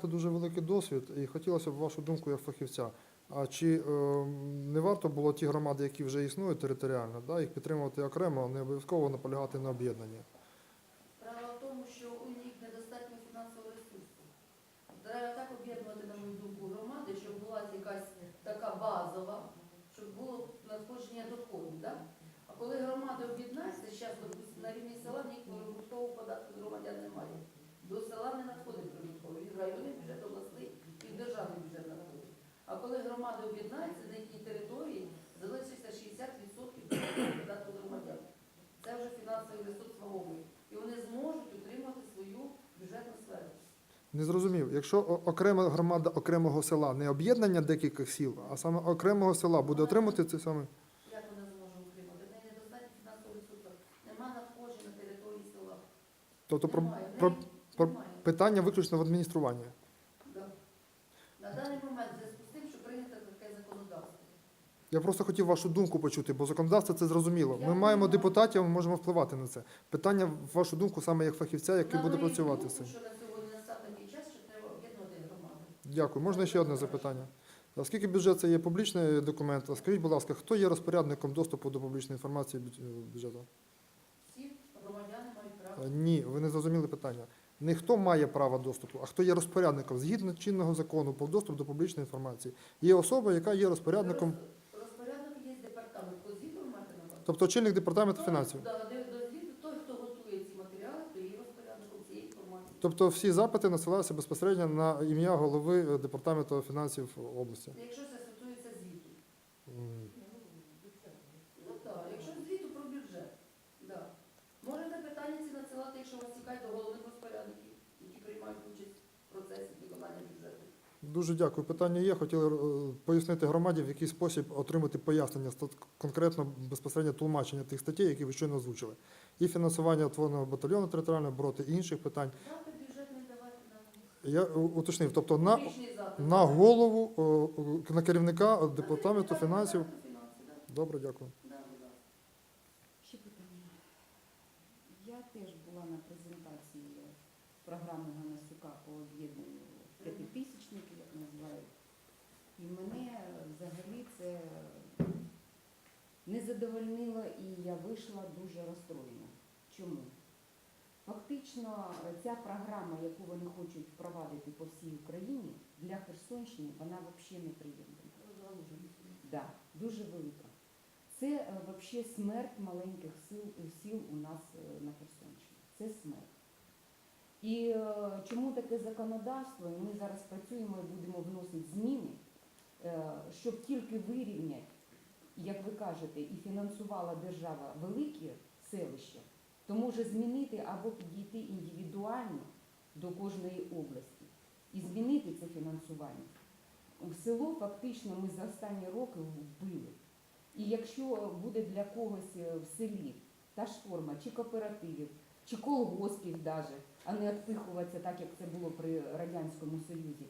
Це дуже великий досвід, і хотілося б вашу думку як фахівця. А чи е, не варто було ті громади, які вже існують територіально, да, їх підтримувати окремо, а не обов'язково наполягати на об'єднанні? Справа в тому, що у них недостатньо фінансового ресурсу. Треба так об'єднувати, на мою думку, громади, щоб була якась така базова, щоб було надходження доходів. Да? А коли громади об'єднаються, зараз на рівні села ніякого прибуткового податку громадян немає. До села не надходить прибутковий, від районний бюджет обласний і в державний бюджет надходить. А коли громади об'єднаються, на їхній території залишиться 60% податку з громадян. Це вже фінансовий ресурс вагомий. І вони зможуть утримати свою бюджетну сферу. Не зрозумів, якщо окрема громада окремого села, не об'єднання декількох сіл, а саме окремого села буде отримати це саме. Як вона зможе утримати? В неї недостатньо фінансового ресурсу. Нема надходжень на території села. Тобто про, Немає. Про- про- немає. питання виключно в адмініструванні. Да. На даний момент, в зв'язку з тим, що прийнято таке законодавство. Я просто хотів вашу думку почути, бо законодавство це зрозуміло. Ми маємо депутатів, ми можемо впливати на це. Питання в вашу думку саме як фахівця, який буде працювати з цим. що на сьогодні настав такий час, що треба об'єднувати громади. Дякую. Можна ще одне запитання? Оскільки бюджет це є публічний документ, скажіть, будь ласка, хто є розпорядником доступу до публічної інформації е, бюджету? Всі громадяни мають Е, право. Ні, ви не зрозуміли питання. Не хто має право доступу, а хто є розпорядником. Згідно чинного закону про доступ до публічної інформації. Є особа, яка є розпорядником, Роз- Розпорядник є департамент по звіту ви маєте на увазі? Тобто очільник департаменту фінансів. Той, хто готує ці матеріали, то є розпорядником цієї інформації. Тобто всі запити насилаються безпосередньо на ім'я голови е, департаменту фінансів області. Якщо це стосується звіту. Ну так, якщо звіту про бюджет. Можете питання ці надсилати, якщо вас цікавить до головних Дуже дякую. Питання є. Хотіли е, пояснити громаді, в який спосіб отримати пояснення, конкретно безпосередньо тлумачення тих статей, які ви щойно озвучили. І фінансування утвореного батальйону територіальної обороти, і інших питань. Я е, уточнив, тобто на, на голову, е, на керівника департаменту фінансів. Добре, дякую. Ще питання. Я теж була на презентації програми Ганасюка по об'єднанню п'ятитисячників, як називають. І мене взагалі це не задовольнило, і я вийшла дуже розстроєна. Чому? Фактично, ця програма, яку вони хочуть впровадити по всій Україні, для Херсонщини, вона взагалі неприємна. Да, дуже велика. Це е, вообще смерть маленьких сил, сіл у нас е, на Херсонщині. Це смерть. І е, чому таке законодавство? І ми зараз працюємо і будемо вносити зміни, е, щоб тільки вирівняти, як ви кажете, і фінансувала держава великі селища, то може змінити або підійти індивідуально до кожної області і змінити це фінансування. В село фактично ми за останні роки вбили. І якщо буде для когось е, в селі та ж форма, чи кооперативів, чи колгоспів даже, а не відпихуватися так, як це було при Радянському Союзі,